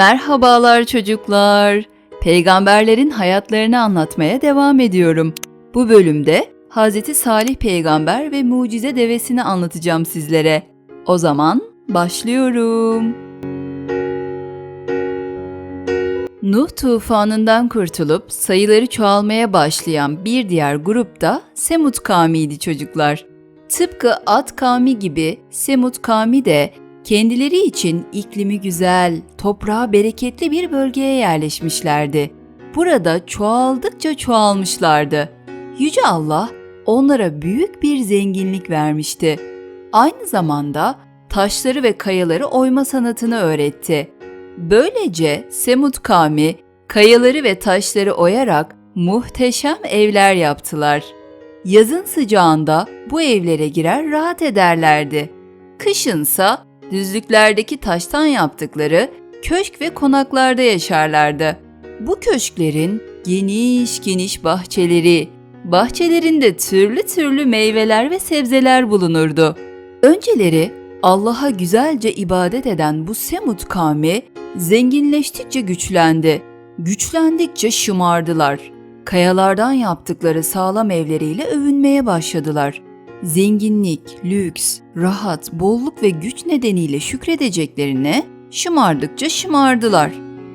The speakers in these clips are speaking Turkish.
Merhabalar çocuklar. Peygamberlerin hayatlarını anlatmaya devam ediyorum. Bu bölümde Hz. Salih peygamber ve mucize devesini anlatacağım sizlere. O zaman başlıyorum. Nuh tufanından kurtulup sayıları çoğalmaya başlayan bir diğer grup da Semud kavmiydi çocuklar. Tıpkı Ad kavmi gibi Semud kavmi de kendileri için iklimi güzel, toprağı bereketli bir bölgeye yerleşmişlerdi. Burada çoğaldıkça çoğalmışlardı. Yüce Allah onlara büyük bir zenginlik vermişti. Aynı zamanda taşları ve kayaları oyma sanatını öğretti. Böylece Semud kavmi kayaları ve taşları oyarak muhteşem evler yaptılar. Yazın sıcağında bu evlere girer rahat ederlerdi. Kışınsa düzlüklerdeki taştan yaptıkları köşk ve konaklarda yaşarlardı. Bu köşklerin geniş geniş bahçeleri, bahçelerinde türlü türlü meyveler ve sebzeler bulunurdu. Önceleri Allah'a güzelce ibadet eden bu Semud kavmi zenginleştikçe güçlendi. Güçlendikçe şımardılar. Kayalardan yaptıkları sağlam evleriyle övünmeye başladılar. Zenginlik, lüks, rahat, bolluk ve güç nedeniyle şükredeceklerine şımardıkça şımardılar.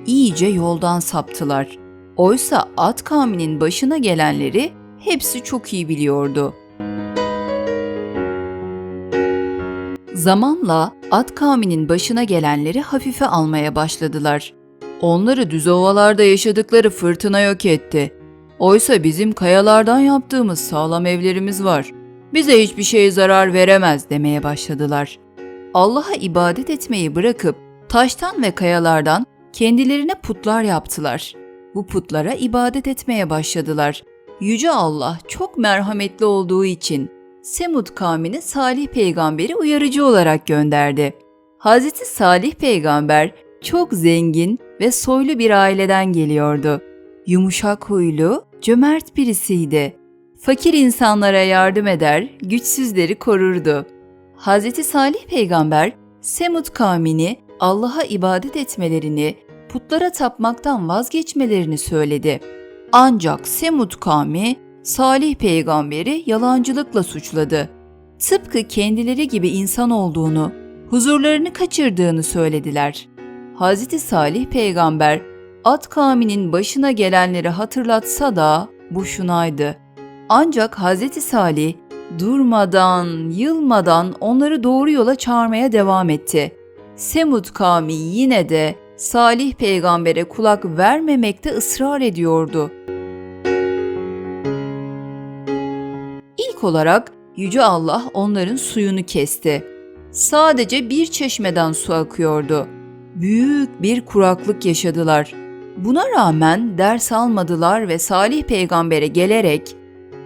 İyice yoldan saptılar. Oysa Ad kavminin başına gelenleri hepsi çok iyi biliyordu. Zamanla Ad kavminin başına gelenleri hafife almaya başladılar. Onları düz ovalarda yaşadıkları fırtına yok etti. Oysa bizim kayalardan yaptığımız sağlam evlerimiz var. Bize hiçbir şey zarar veremez demeye başladılar. Allah'a ibadet etmeyi bırakıp taştan ve kayalardan kendilerine putlar yaptılar. Bu putlara ibadet etmeye başladılar. Yüce Allah çok merhametli olduğu için Semud kavmine Salih peygamberi uyarıcı olarak gönderdi. Hazreti Salih peygamber çok zengin ve soylu bir aileden geliyordu. Yumuşak huylu, cömert birisiydi. Fakir insanlara yardım eder, güçsüzleri korurdu. Hazreti Salih peygamber Semud kavmini Allah'a ibadet etmelerini, putlara tapmaktan vazgeçmelerini söyledi. Ancak Semud kavmi Salih peygamberi yalancılıkla suçladı. Tıpkı kendileri gibi insan olduğunu, huzurlarını kaçırdığını söylediler. Hazreti Salih peygamber Ad kavminin başına gelenleri hatırlatsa da boşunaydı. Ancak Hazreti Salih durmadan, yılmadan onları doğru yola çağırmaya devam etti. Semud kavmi yine de Salih peygambere kulak vermemekte ısrar ediyordu. İlk olarak Yüce Allah onların suyunu kesti. Sadece bir çeşmeden su akıyordu. Büyük bir kuraklık yaşadılar. Buna rağmen ders almadılar ve Salih peygambere gelerek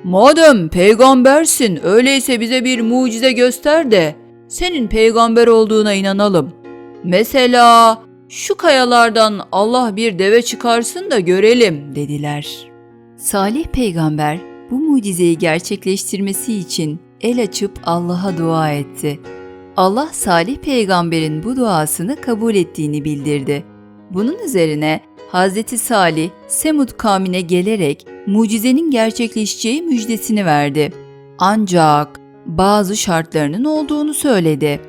Madem peygambersin öyleyse bize bir mucize göster de senin peygamber olduğuna inanalım. Mesela şu kayalardan Allah bir deve çıkarsın da görelim dediler. Salih peygamber bu mucizeyi gerçekleştirmesi için el açıp Allah'a dua etti. Allah Salih peygamberin bu duasını kabul ettiğini bildirdi. Bunun üzerine Hazreti Salih Semud kavmine gelerek mucizenin gerçekleşeceği müjdesini verdi. Ancak bazı şartlarının olduğunu söyledi.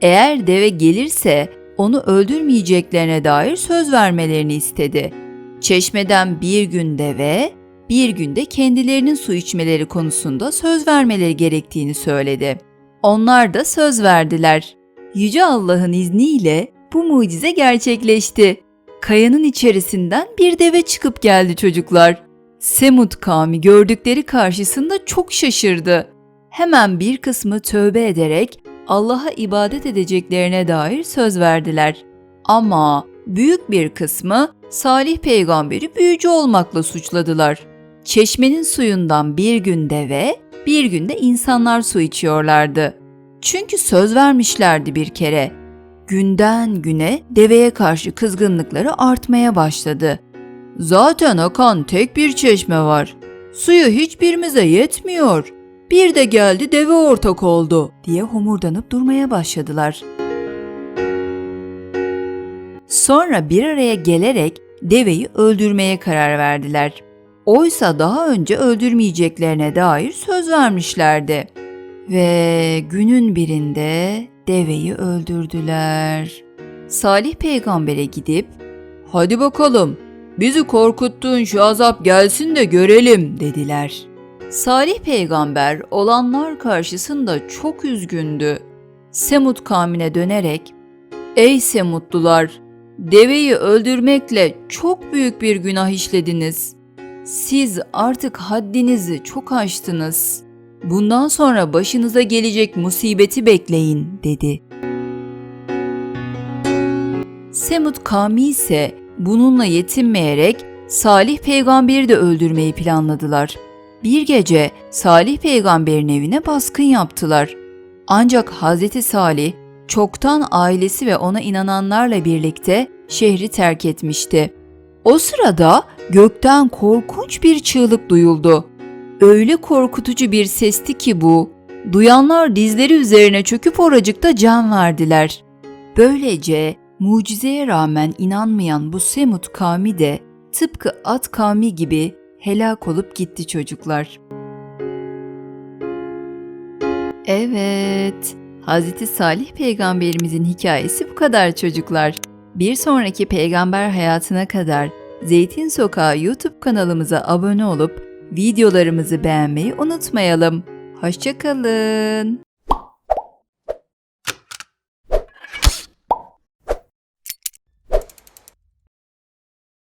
Eğer deve gelirse onu öldürmeyeceklerine dair söz vermelerini istedi. Çeşmeden bir gün deve, bir günde kendilerinin su içmeleri konusunda söz vermeleri gerektiğini söyledi. Onlar da söz verdiler. Yüce Allah'ın izniyle bu mucize gerçekleşti. Kayanın içerisinden bir deve çıkıp geldi çocuklar. Semud kavmi gördükleri karşısında çok şaşırdı. Hemen bir kısmı tövbe ederek Allah'a ibadet edeceklerine dair söz verdiler. Ama büyük bir kısmı Salih peygamberi büyücü olmakla suçladılar. Çeşmenin suyundan bir gün deve, bir günde insanlar su içiyorlardı. Çünkü söz vermişlerdi bir kere. Günden güne deveye karşı kızgınlıkları artmaya başladı. Zaten akan tek bir çeşme var. Suyu hiçbirimize yetmiyor. Bir de geldi deve ortak oldu diye homurdanıp durmaya başladılar. Sonra bir araya gelerek deveyi öldürmeye karar verdiler. Oysa daha önce öldürmeyeceklerine dair söz vermişlerdi. Ve günün birinde deveyi öldürdüler. Salih peygambere gidip "Hadi bakalım, bizi korkuttuğun şu azap gelsin de görelim." dediler. Salih peygamber olanlar karşısında çok üzgündü. Semut kavmine dönerek "Ey Semutlular, deveyi öldürmekle çok büyük bir günah işlediniz. Siz artık haddinizi çok aştınız. Bundan sonra başınıza gelecek musibeti bekleyin." dedi. Semut kavmi ise bununla yetinmeyerek Salih peygamberi de öldürmeyi planladılar. Bir gece Salih peygamberin evine baskın yaptılar. Ancak Hazreti Salih çoktan ailesi ve ona inananlarla birlikte şehri terk etmişti. O sırada gökten korkunç bir çığlık duyuldu. Öyle korkutucu bir sesti ki bu. Duyanlar dizleri üzerine çöküp oracıkta can verdiler. Böylece mucizeye rağmen inanmayan bu Semut kavmi de tıpkı at kavmi gibi helak olup gitti çocuklar. Evet, Hz. Salih peygamberimizin hikayesi bu kadar çocuklar. Bir sonraki peygamber hayatına kadar Zeytin Sokağı YouTube kanalımıza abone olup videolarımızı beğenmeyi unutmayalım. Hoşçakalın.